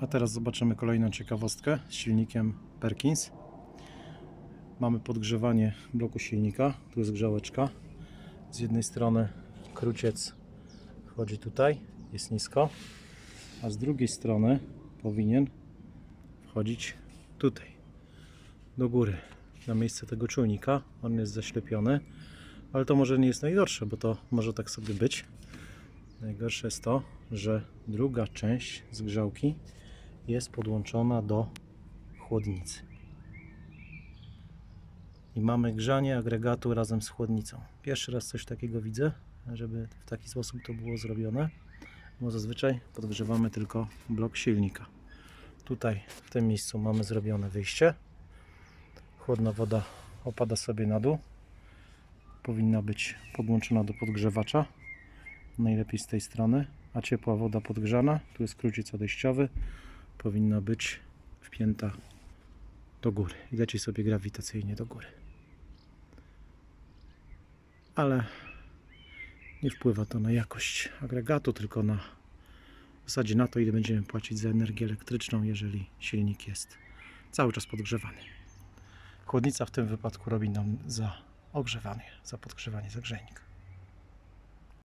A teraz zobaczymy kolejną ciekawostkę z silnikiem Perkins. Mamy podgrzewanie bloku silnika. Tu jest grzałeczka. Z jednej strony kruciec wchodzi tutaj, jest nisko, a z drugiej strony powinien wchodzić tutaj, do góry, na miejsce tego czujnika. On jest zaślepiony, ale to może nie jest najgorsze, bo to może tak sobie być. Najgorsze jest to, że druga część zgrzałki jest podłączona do chłodnicy. I mamy grzanie agregatu razem z chłodnicą. Pierwszy raz coś takiego widzę, żeby w taki sposób to było zrobione. Bo zazwyczaj podgrzewamy tylko blok silnika. Tutaj w tym miejscu mamy zrobione wyjście. Chłodna woda opada sobie na dół. Powinna być podłączona do podgrzewacza. Najlepiej z tej strony. A ciepła woda podgrzana, tu jest kruciec odejściowy, powinna być wpięta do góry i leci sobie grawitacyjnie do góry. Ale nie wpływa to na jakość agregatu, tylko na w zasadzie na to, ile będziemy płacić za energię elektryczną, jeżeli silnik jest cały czas podgrzewany. Chłodnica w tym wypadku robi nam za ogrzewanie, za podgrzewanie zagrzejnika.